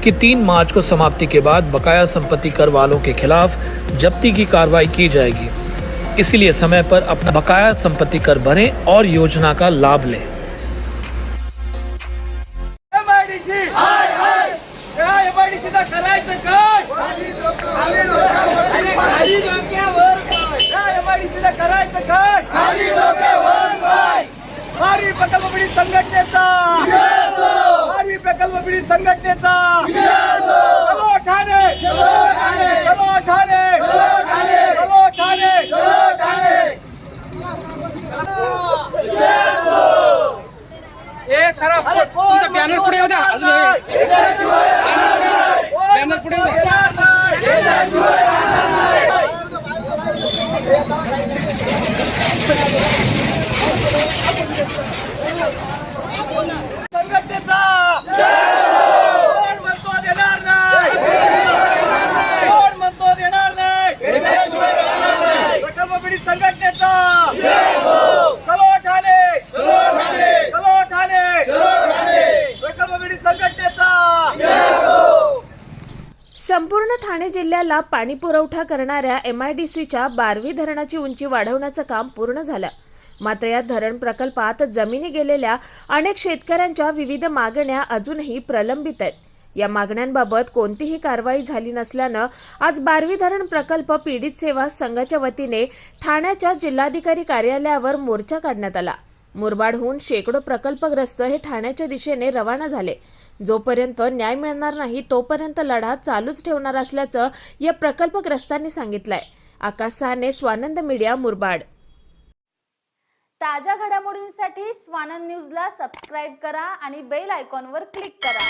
कि 3 मार्च को समाप्ति के बाद बकाया संपत्ति कर वालों के खिलाफ जब्ती की कार्रवाई की जाएगी। इसलिए समय पर अपना बकाया संपत्ति कर भरें और योजना का लाभ लें। संघटनेचा. चलो ठाणे. चलो ठाणे. चलो ठाणे. चलो ठाणे चलो ठाणे चलो ठाणे ए खरा तुमचा बॅनर पुढे येऊ द्या. अजून हे. बॅनर पुढे येऊ पीडित संघटनेचा! चलो ठाणे! चलो ठाणे! प्रकल्प पीडित संघटनेचा! संपूर्ण ठाणे जिल्ह्याला पाणी पुरवठा करणाऱ्या एम आय डी सीच्या बारवी धरणाची उंची वाढवण्याचं काम पूर्ण झालं. मात्र या धरण प्रकल्पात जमिनी गेलेल्या अनेक शेतकऱ्यांच्या विविध मागण्या अजूनही प्रलंबित आहेत. या मागण्यांबाबत कोणतीही कारवाई झाली नसल्यानं आज बारवी धरण प्रकल्प पीडित सेवा संघाच्या वतीने ठाण्याच्या जिल्हाधिकारी कार्यालयावर मोर्चा काढण्यात आला. मुरबाडहून शेकडो प्रकल्पग्रस्त हे ठाण्याच्या दिशेने रवाना झाले. जोपर्यंत न्याय मिळणार नाही तोपर्यंत लढा चालूच ठेवणार असल्याचं या प्रकल्पग्रस्तांनी सांगितलंय. आकाश सहाने स्वानंद मीडिया मुरबाड. ताज्या घडामोडींसाठी स्वानंद न्यूजला सबस्क्राईब करा आणि बेल आयकॉनवर क्लिक करा.